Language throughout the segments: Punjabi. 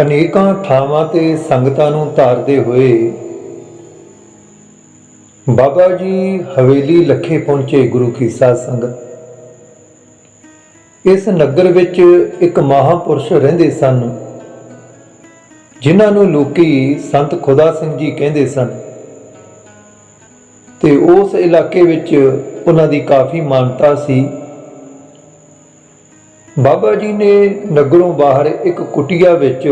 ਅਨੇਕਾਂ ਥਾਵਾਂ ਤੇ ਸੰਗਤਾਂ ਨੂੰ ਧਾਰਦੇ ਹੋਏ ਬਾਬਾ ਜੀ ਹਵੇਲੀ ਲੱਖੇ ਪਹੁੰਚੇ ਗੁਰੂ ਕੀ ਸਾਧ ਸੰਗਤ। ਇਸ ਨਗਰ ਵਿੱਚ ਇੱਕ ਮਹਾਪੁਰਸ਼ ਰਹਿੰਦੇ ਸਨ, ਜਿਨ੍ਹਾਂ ਨੂੰ ਲੋਕੀ ਸੰਤ ਖੁਦਾ ਸਿੰਘ ਜੀ ਕਹਿੰਦੇ ਸਨ ਤੇ ਉਸ ਇਲਾਕੇ ਵਿੱਚ ਉਹਨਾਂ ਦੀ ਕਾਫੀ ਮਾਨਤਾ ਸੀ। ਬਾਬਾ ਜੀ ਨੇ ਨਗਰੋਂ ਬਾਹਰ ਇੱਕ ਕੁਟੀਆ ਵਿੱਚ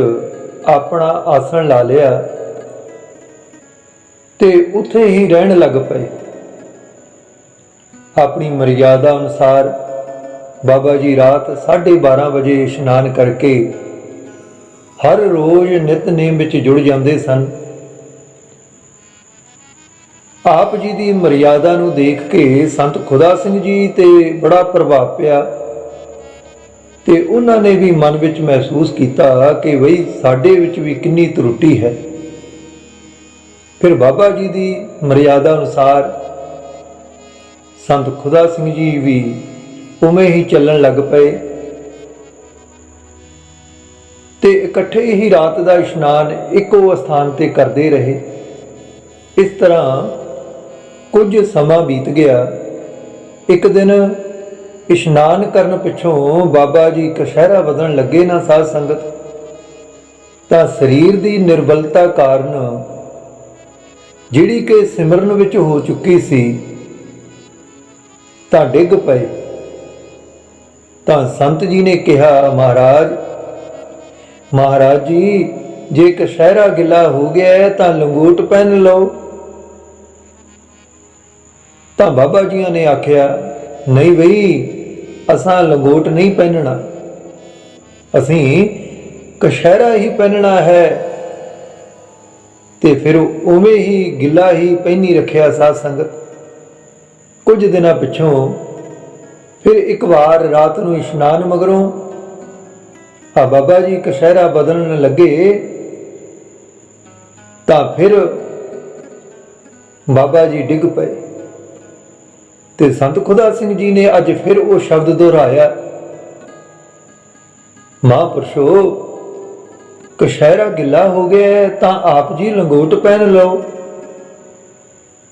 ਆਪਣਾ ਆਸਣ ਲਾ ਲਿਆ ਤੇ ਉੱਥੇ ਹੀ ਰਹਿਣ ਲੱਗ ਪਏ। ਆਪਣੀ ਮਰਿਆਦਾ ਅਨੁਸਾਰ ਬਾਬਾ ਜੀ ਰਾਤ 12:30 ਵਜੇ ਇਸ਼ਨਾਨ ਕਰਕੇ ਹਰ ਰੋਜ਼ ਨਿਤਨੇਮ ਵਿੱਚ ਜੁੜ ਜਾਂਦੇ ਸਨ। ਆਪ ਜੀ ਦੀ ਮਰਿਆਦਾ ਨੂੰ ਦੇਖ ਕੇ ਸੰਤ ਖੁਦਾ ਸਿੰਘ ਜੀ ਤੇ ਬੜਾ ਪ੍ਰਭਾਵ ਪਿਆ। ਤੇ ਉਹਨਾਂ ਨੇ ਵੀ ਮਨ ਵਿੱਚ ਮਹਿਸੂਸ ਕੀਤਾ ਕਿ ਬਈ ਸਾਡੇ ਵਿੱਚ ਵੀ ਕਿੰਨੀ ਤਰੁੱਟੀ ਹੈ। ਫਿਰ ਬਾਬਾ ਜੀ ਦੀ ਮਰਿਆਦਾ ਅਨੁਸਾਰ ਸੰਤ ਖੁਦਾ ਸਿੰਘ ਜੀ ਵੀ ਉਵੇਂ ਹੀ ਚੱਲਣ ਲੱਗ ਪਏ ਤੇ ਇਕੱਠੇ ਹੀ ਰਾਤ ਦਾ ਇਸ਼ਨਾਨ ਇੱਕੋ ਸਥਾਨ ਤੇ ਕਰਦੇ ਰਹੇ। ਇਸ ਤਰ੍ਹਾਂ ਕੁਝ ਸਮਾਂ ਬੀਤ ਗਿਆ। ਇੱਕ ਦਿਨ ਇਸ਼ਨਾਨ ਕਰਨ ਪਿੱਛੋਂ ਬਾਬਾ ਜੀ ਕਸ਼ਹਿਰਾ ਵਧਣ ਲੱਗੇ ਨਾ ਸਾਧ ਸੰਗਤ, ਤਾਂ ਸਰੀਰ ਦੀ ਨਿਰਬਲਤਾ ਕਾਰਨ ਜਿਹੜੀ ਕਿ ਸਿਮਰਨ ਵਿੱਚ ਹੋ ਚੁੱਕੀ ਸੀ, ਤਾਂ ਡਿੱਗ ਪਏ। ਤਾਂ ਸੰਤ ਜੀ ਨੇ ਕਿਹਾ, ਮਹਾਰਾਜ ਮਹਾਰਾਜ ਜੀ, ਜੇ ਕਸ਼ਹਿਰਾ ਗਿਲਾ ਹੋ ਗਿਆ ਤਾਂ ਲੰਗੂਟ ਪਹਿਨ ਲਓ। ਤਾਂ ਬਾਬਾ ਜੀਆਂ ਨੇ ਆਖਿਆ, ਨਹੀਂ ਬਈ ਅਸਾਂ ਲੰਗੋਟ ਨਹੀਂ ਪਹਿਨਣਾ। ਅਸੀਂ ਕਸ਼ਹਿਰਾ ਹੀ ਪਹਿਨਣਾ ਹੈ ਤੇ ਫਿਰ ਉਵੇਂ ਹੀ ਗਿੱਲਾ ਹੀ ਪਹਿਨੀ ਰੱਖਿਆ ਸਾਧ ਸੰਗਤ। ਕੁਝ ਦਿਨਾਂ ਪਿਛੋਂ ਫਿਰ ਇੱਕ ਵਾਰ ਰਾਤ ਨੂੰ ਇਸ਼ਨਾਨ ਮਗਰੋਂ ਆ ਬਾਬਾ ਜੀ ਕਸ਼ਹਿਰਾ ਬਦਲਣ ਲੱਗੇ ਤਾਂ ਫਿਰ ਬਾਬਾ ਜੀ ਡਿੱਗ ਪਏ। ਤੇ ਸੰਤ ਖੁਦਾ ਸਿੰਘ ਜੀ ਨੇ ਅੱਜ ਫਿਰ ਉਹ ਸ਼ਬਦ ਦੁਹਰਾਇਆ, ਮਹਾਂਪੁਰਸ਼ੋ ਕਸ਼ਹਿਰਾ ਗਿੱਲਾ ਹੋ ਗਿਆ ਤਾਂ ਆਪ ਜੀ ਲੰਗੋਟ ਪਹਿਨ ਲਓ।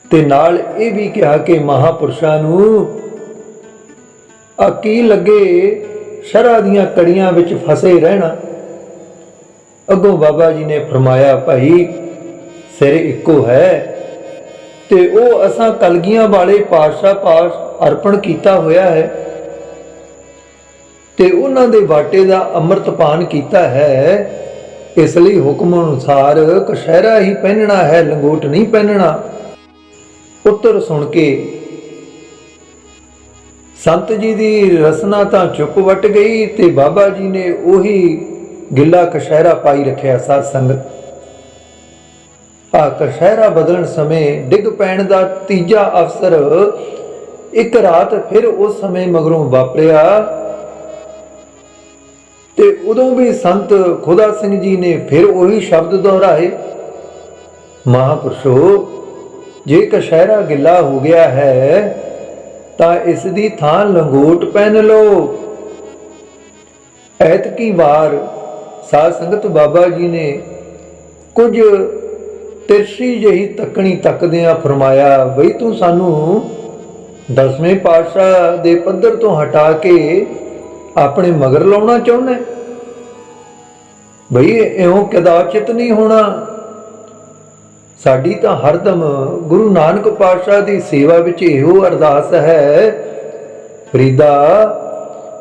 ਤੇ ਨਾਲ ਇਹ ਵੀ ਕਿਹਾ ਕਿ ਮਹਾਪੁਰਸ਼ਾਂ ਨੂੰ, ਆ ਕੀ ਲੱਗੇ ਸ਼ਰਾ ਦੀਆਂ ਕੜੀਆਂ ਵਿੱਚ ਫਸੇ ਰਹਿਣਾ? ਅੱਗੋਂ ਬਾਬਾ ਜੀ ਨੇ ਫਰਮਾਇਆ, ਭਾਈ, ਸਿਰ ਇੱਕੋ ਹੈ ਤੇ ਉਹ ਅਸਾਂ ਕਲਗੀਆਂ ਵਾਲੇ ਪਾਤਸ਼ਾਹ ਪਾਸ ਅਰਪਣ ਕੀਤਾ ਹੋਇਆ ਹੈ ਤੇ ਉਹਨਾਂ ਦੇ ਬਾਟੇ ਦਾ ਅੰਮ੍ਰਿਤਪਾਨ ਕੀਤਾ ਹੈ। ਇਸ ਲਈ ਹੁਕਮ ਅਨੁਸਾਰ ਕਸ਼ਹਿਰਾ ਹੀ ਪਹਿਨਣਾ ਹੈ, ਲੰਗੋਟ ਨਹੀਂ ਪਹਿਨਣਾ। ਉੱਤਰ ਸੁਣ ਕੇ ਸੰਤ ਜੀ ਦੀ ਰਸਨਾ ਤਾਂ ਚੁੱਪ ਵਟ ਗਈ ਤੇ ਬਾਬਾ ਜੀ ਨੇ ਉਹੀ ਗਿੱਲਾ ਕਸ਼ਹਿਰਾ ਪਾਈ ਰੱਖਿਆ ਸਾਧ ਸੰਗਤ। ਆ ਕਸ਼ਹਿਰਾ ਬਦਲਣ ਸਮੇਂ ਡਿੱਗ ਪੈਣ ਦਾ ਤੀਜਾ ਅਵਸਰ ਇੱਕ ਰਾਤ ਫਿਰ ਉਸ ਸਮੇਂ ਮਗਰੋਂ ਵਾਪਰਿਆ। ਤੇ ਉਦੋਂ ਵੀ ਸੰਤ ਖੁਦਾ ਸਿੰਘ ਜੀ ਨੇ ਫਿਰ ਉਹੀ ਸ਼ਬਦ ਦੁਹਰਾਏ, ਮਹਾਪੁਰਸ਼ੋ, ਜੇ ਕਸ਼ਹਿਰਾ ਗਿੱਲਾ ਹੋ ਗਿਆ ਹੈ, ਤਾਂ ਇਸ ਦੀ ਥਾਂ ਲੰਗੋਟ ਪਹਿਨ ਲਓ। ਐਤਕੀ ਵਾਰ ਸਾਧ ਸੰਗਤ ਬਾਬਾ ਜੀ ਨੇ ਕੁਝ ਤਿਰਸੀ ਜਿਹੀ ਤੱਕਣੀ ਤੱਕਦਿਆਂ ਫਰਮਾਇਆ, ਬਈ ਤੂੰ ਸਾਨੂੰ ਦਸਵੇਂ ਪਾਤਸ਼ਾਹ ਦੇ ਪੱਧਰ ਤੋਂ ਹਟਾ ਕੇ ਆਪਣੇ ਮਗਰ ਲਾਉਣਾ ਚਾਹੁੰਦਾ ਬਈ, ਇਉਂ ਕਦਾਚਿਤ ਨਹੀਂ ਹੋਣਾ। ਸਾਡੀ ਤਾਂ ਹਰਦਮ ਗੁਰੂ ਨਾਨਕ ਪਾਤਸ਼ਾਹ ਦੀ ਸੇਵਾ ਵਿੱਚ ਇਹੋ ਅਰਦਾਸ ਹੈ, ਫਰੀਦਾ,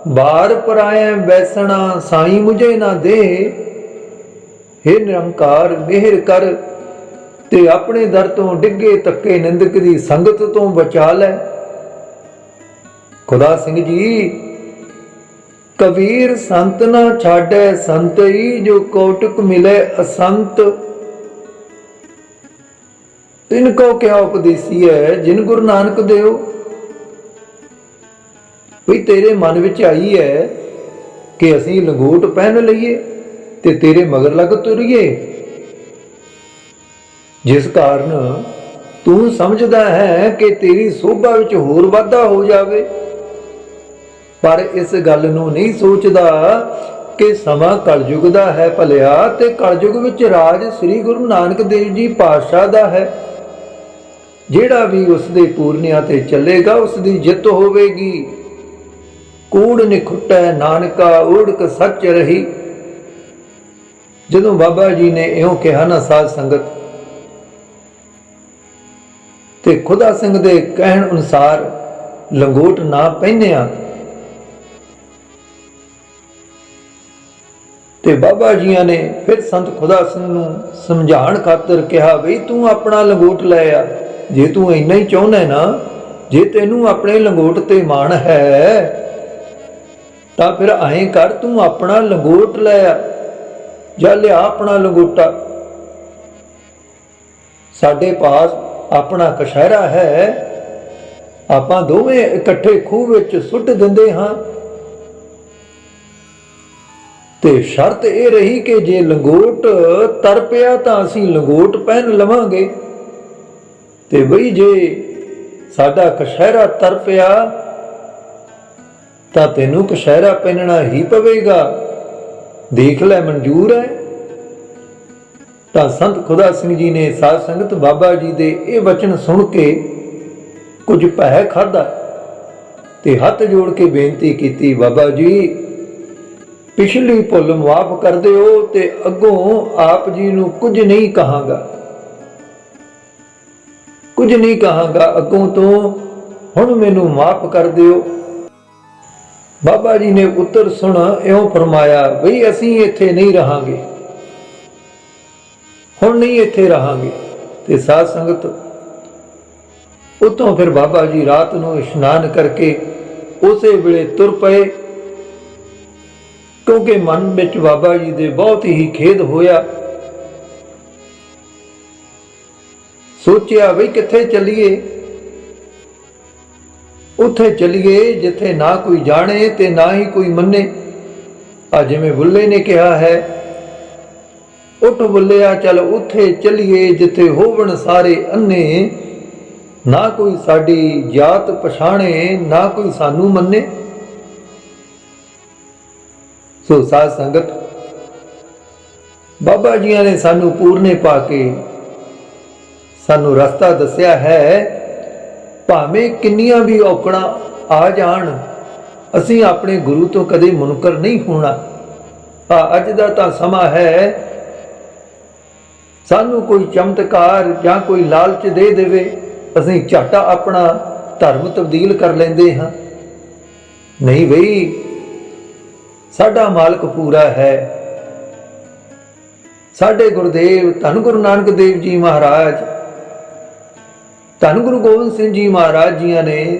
ਬਾਰ ਪਰਾਏ ਬੈਸਣਾ, ਸਾਈ ਮੁਝੇ ਨਾ ਦੇ। हे ਨਿਰੰਕਾਰ, ਮਿਹਰ ਕਰ। ਤੇ ਆਪਣੇ ਦਰ ਤੋਂ ਡਿੱਗੇ ਤੱਕੇ ਨਿੰਦਕ ਦੀ ਸੰਗਤ ਤੋਂ ਬਚਾ ਲੈ। ਖੁਦਾ ਸਿੰਘ ਜੀ, ਕਬੀਰ ਸੰਤ ਨਾ ਛਾੜੈ ਸੰਤਈ, ਜੋ ਕੋਟਕ ਮਿਲੇ ਅਸੰਤ। ਤਿਨ ਕੋ ਕਿਆ ਉਪਦੇਸੀ ਹੈ, ਜਿਨ ਗੁਰੂ ਨਾਨਕ ਦੇਵ ਵੀ ਤੇਰੇ ਮਨ ਵਿੱਚ ਆਈ ਹੈ ਕਿ ਅਸੀਂ ਲੰਗੋਟ ਪਹਿਨ ਲਈਏ ਤੇ ਤੇਰੇ ਮਗਰ ਲੱਗ ਤੁਰੀਏ। ਜਿਸ ਕਾਰਨ ਤੂੰ ਸਮਝਦਾ ਹੈ ਕਿ ਤੇਰੀ ਸੋਭਾ ਵਿੱਚ ਹੋਰ ਵਾਧਾ ਹੋ ਜਾਵੇ। ਪਰ ਇਸ ਗੱਲ ਨੂੰ ਨਹੀਂ ਸੋਚਦਾ ਕਿ ਸਮਾਂ ਕਲਯੁਗ ਦਾ ਹੈ ਭਲਿਆ ਤੇ ਕਲਯੁਗ ਵਿੱਚ ਰਾਜ ਸ੍ਰੀ ਗੁਰੂ ਨਾਨਕ ਦੇਵ ਜੀ ਪਾਤਸ਼ਾਹ ਦਾ ਹੈ। ਜਿਹੜਾ ਵੀ ਉਸ ਦੇ ਪੂਰਨਿਆਂ ਤੇ ਚੱਲੇਗਾ ਉਸ ਦੀ ਜਿੱਤ ਹੋਵੇਗੀ। ਕੂੜ ਨਿਖੁੱਟੈ ਨਾਨਕਾ ਊੜਕ ਸੱਚ ਰਹੀ। ਜਦੋਂ ਬਾਬਾ ਜੀ ਨੇ ਇਉਂ ਕਿਹਾ ਨਾ ਸਾਧ ਸੰਗਤ ਤੇ ਖੁਦਾ ਸਿੰਘ ਦੇ ਕਹਿਣ ਅਨੁਸਾਰ ਲੰਗੋਟ ਨਾ ਪਹਿਨਿਆ ਤੇ ਬਾਬਾ ਜੀਆਂ ਨੇ ਫਿਰ ਸੰਤ ਖੁਦਾ ਸਿੰਘ ਨੂੰ ਸਮਝਾਉਣ ਖਾਤਰ ਕਿਹਾ, ਬਈ ਤੂੰ ਆਪਣਾ ਲੰਗੋਟ ਲੈ ਆ। ਜੇ ਤੂੰ ਇੰਨਾ ਹੀ ਚਾਹੁੰਦਾ ਨਾ, ਜੇ ਤੈਨੂੰ ਆਪਣੇ ਲੰਗੋਟ ਤੇ ਮਾਣ ਹੈ, ਤਾਂ ਫਿਰ ਐਂ ਕਰ, ਤੂੰ ਆਪਣਾ ਲੰਗੋਟ ਲੈ ਆ। ਜਾਂ ਲਿਆ ਆਪਣਾ ਲੰਗੋਟਾ। ਸਾਡੇ ਪਾਸ ਆਪਣਾ ਕਸ਼ਹਿਰਾ ਹੈ, ਆਪਾਂ ਦੋਵੇਂ ਇਕੱਠੇ ਖੂਹ ਵਿੱਚ ਸੁੱਟ ਦਿੰਦੇ ਹਾਂ। ਤੇ ਸ਼ਰਤ ਇਹ ਰਹੀ ਕਿ ਜੇ ਲੰਗੋਟ ਤਰ ਪਿਆ ਤਾਂ ਅਸੀਂ ਲੰਗੋਟ ਪਹਿਨ ਲਵਾਂਗੇ। ਤੇ ਬਈ ਜੇ ਸਾਡਾ ਕਸ਼ਹਿਰਾ ਤਰ ਪਿਆ, ਤਾਂ ਤੈਨੂੰ ਕਸ਼ਹਿਰਾ ਪਹਿਨਣਾ ਹੀ ਪਵੇਗਾ। ਦੇਖ ਲੈ, ਮਨਜ਼ੂਰ ਹੈ। ਤਾਂ ਸੰਤ ਖੁਦਾ ਸਿੰਘ ਜੀ ਨੇ ਸਾਧ ਸੰਗਤ ਬਾਬਾ ਜੀ ਦੇ ਇਹ ਵਚਨ ਸੁਣ ਕੇ ਕੁਝ ਭੈ ਖਾਦਾ ਤੇ ਹੱਥ ਜੋੜ ਕੇ ਬੇਨਤੀ ਕੀਤੀ, ਬਾਬਾ ਜੀ, ਪਿਛਲੀ ਭੁੱਲ ਮਾਫ ਕਰ ਦਿਓ ਤੇ ਅੱਗੋਂ ਆਪ ਜੀ ਨੂੰ ਕੁਝ ਨਹੀਂ ਕਹਾਂਗਾ। ਕੁਝ ਨਹੀਂ ਕਹਾਂਗਾ, ਅੱਗੋਂ ਤੋਂ ਹੁਣ ਮੈਨੂੰ ਮਾਫ ਕਰ ਦਿਓ। ਬਾਬਾ ਜੀ ਨੇ ਉੱਤਰ ਸੁਣ ਇਉਂ ਫਰਮਾਇਆ, ਬਈ ਅਸੀਂ ਇੱਥੇ ਨਹੀਂ ਰਹਾਂਗੇ। ਹੁਣ ਨਹੀਂ ਇੱਥੇ ਰਹਾਂਗੇ। ਤੇ ਸਾਧ ਸੰਗਤ ਉਤੋਂ ਫਿਰ ਬਾਬਾ ਜੀ ਰਾਤ ਨੂੰ ਇਸ਼ਨਾਨ ਕਰਕੇ ਉਸੇ ਵੇਲੇ ਤੁਰ ਪਏ। ਕਿਉਂਕਿ ਮਨ ਵਿੱਚ ਬਾਬਾ ਜੀ ਦੇ ਬਹੁਤ ਹੀ ਖੇਦ ਹੋਇਆ। ਸੋਚਿਆ ਵੀ ਕਿੱਥੇ ਚੱਲੀਏ? ਉੱਥੇ ਚੱਲੀਏ ਜਿੱਥੇ ਨਾ ਕੋਈ ਜਾਣੇ ਤੇ ਨਾ ਹੀ ਕੋਈ ਮੰਨੇ। ਆ ਜਿਵੇਂ ਬੁੱਲੇ ਨੇ ਕਿਹਾ ਹੈ ਉੱਠ ਬੁੱਲਿਆ, ਚੱਲ ਉੱਥੇ ਚਲੀਏ ਜਿੱਥੇ ਹੋਵਣ ਸਾਰੇ ਅੰਨੇ। ਨਾ ਕੋਈ ਸਾਡੀ ਜਾਤ ਪਛਾਣੇ, ਨਾ ਕੋਈ ਸਾਨੂੰ ਮੰਨੇ। ਸੋ ਸਾਧ ਸੰਗਤ, ਬਾਬਾ ਜੀਆਂ ਨੇ ਸਾਨੂੰ ਪੂਰਨੇ ਪਾ ਕੇ ਸਾਨੂੰ ਰਸਤਾ ਦੱਸਿਆ ਹੈ, ਭਾਵੇਂ ਕਿੰਨੀਆਂ ਵੀ ਔਕੜਾਂ ਆ ਜਾਣ, ਅਸੀਂ ਆਪਣੇ ਗੁਰੂ ਤੋਂ ਕਦੇ ਮੁਨਕਰ ਨਹੀਂ ਹੋਣਾ। ਆ ਅੱਜ ਦਾ ਤਾਂ ਸਮਾਂ ਹੈ ਸਾਨੂੰ ਕੋਈ ਚਮਤਕਾਰ ਜਾਂ ਕੋਈ ਲਾਲਚ ਦੇ ਦੇਵੇ, ਅਸੀਂ ਝਾਟਾ ਆਪਣਾ ਧਰਮ ਤਬਦੀਲ ਕਰ ਲੈਂਦੇ ਹਾਂ। ਨਹੀਂ ਬਈ, ਸਾਡਾ ਮਾਲਕ ਪੂਰਾ ਹੈ। ਸਾਡੇ ਗੁਰਦੇਵ, ਧੰਨ ਗੁਰੂ ਨਾਨਕ ਦੇਵ ਜੀ ਮਹਾਰਾਜ, ਧੰਨ ਗੁਰੂ ਗੋਬਿੰਦ ਸਿੰਘ ਜੀ ਮਹਾਰਾਜ ਜੀਆਂ ਨੇ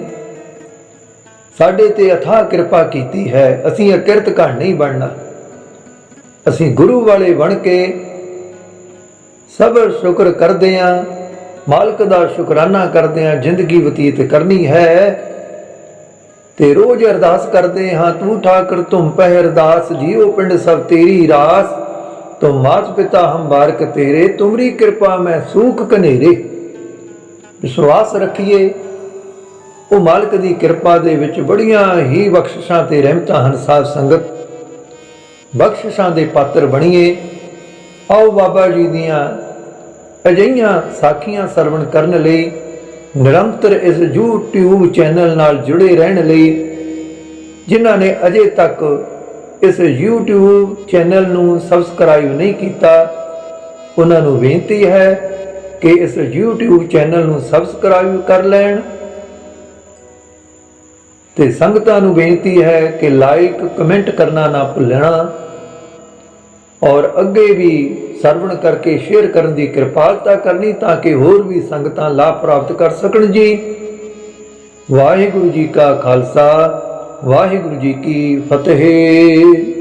ਸਾਡੇ ਤੇ ਅਥਾ ਕਿਰਪਾ ਕੀਤੀ ਹੈ। ਅਸੀਂ ਅਕਿਰਤ ਘਣ ਨਹੀਂ ਬਣਨਾ। ਅਸੀਂ ਗੁਰੂ ਵਾਲੇ ਬਣ ਕੇ ਸਬਰ ਸ਼ੁਕਰ ਕਰਦੇ ਆਂ ਮਾਲਕ ਦਾ ਸ਼ੁਕਰਾਨਾ ਕਰਦੇ ਆਂ ਜ਼ਿੰਦਗੀ ਬਤੀਤ ਕਰਨੀ ਹੈ। ਤੇ ਰੋਜ਼ ਅਰਦਾਸ ਕਰਦੇ ਹਾਂ, ਤੂੰ ਠਾਕਰ ਤੁਮ ਪਹਿ ਅਰਦਾਸ ਜੀਓ ਪਿੰਡ ਸਭ ਤੇਰੀ ਰਾਸ। ਤੁਮ ਮਾਤ ਪਿਤਾ ਹਮ ਬਾਰਕ ਤੇਰੇ, ਤੁਮਰੀ ਕਿਰਪਾ ਮੈਂ ਸੂਖ ਕਨੇਰੇ ਵਿਸ਼ਵਾਸ ਰੱਖੀਏ, ਉਹ ਮਾਲਕ ਦੀ ਕਿਰਪਾ ਦੇ ਵਿੱਚ ਬੜੀਆਂ ਹੀ ਬਖਸ਼ਿਸ਼ਾਂ ਤੇ ਰਹਿਮਤਾਂ ਹਨ ਸਾਧ ਸੰਗਤ। ਬਖਸ਼ਿਸ਼ਾਂ ਦੇ ਪਾਤਰ ਬਣੀਏ। ਆਓ ਬਾਬਾ ਜੀ ਦੀਆਂ ਅਜਈਆਂ ਸਾਖੀਆਂ ਸਰਵਣ ਕਰਨ ਲਈ, ਨਿਰੰਤਰ ਇਸ YouTube ਚੈਨਲ ਨਾਲ ਜੁੜੇ ਰਹਿਣ ਲਈ, ਜਿਨ੍ਹਾਂ ਨੇ ਅਜੇ ਤੱਕ ਇਸ YouTube ਚੈਨਲ ਨੂੰ ਸਬਸਕ੍ਰਾਈਬ ਨਹੀਂ ਕੀਤਾ, ਉਹਨਾਂ ਨੂੰ ਬੇਨਤੀ ਹੈ ਕਿ ਇਸ YouTube ਚੈਨਲ ਨੂੰ ਸਬਸਕ੍ਰਾਈਬ ਕਰ ਲੈਣ। ਤੇ ਸੰਗਤਾਂ ਨੂੰ ਬੇਨਤੀ ਹੈ ਕਿ ਲਾਈਕ ਕਮੈਂਟ ਕਰਨਾ ਨਾ ਭੁੱਲਣਾ। ਔਰ ਅੱਗੇ ਵੀ ਸਰਵਣ ਕਰਕੇ ਸ਼ੇਅਰ ਕਰਨ ਦੀ ਕਿਰਪਾਲਤਾ ਕਰਨੀ ਤਾਂ ਕਿ ਹੋਰ ਵੀ ਸੰਗਤਾਂ ਲਾਭ ਪ੍ਰਾਪਤ ਕਰ ਸਕਣ ਜੀ। ਵਾਹਿਗੁਰੂ ਜੀ ਕਾ ਖਾਲਸਾ, ਵਾਹਿਗੁਰੂ ਜੀ ਕੀ ਫਤਿਹ।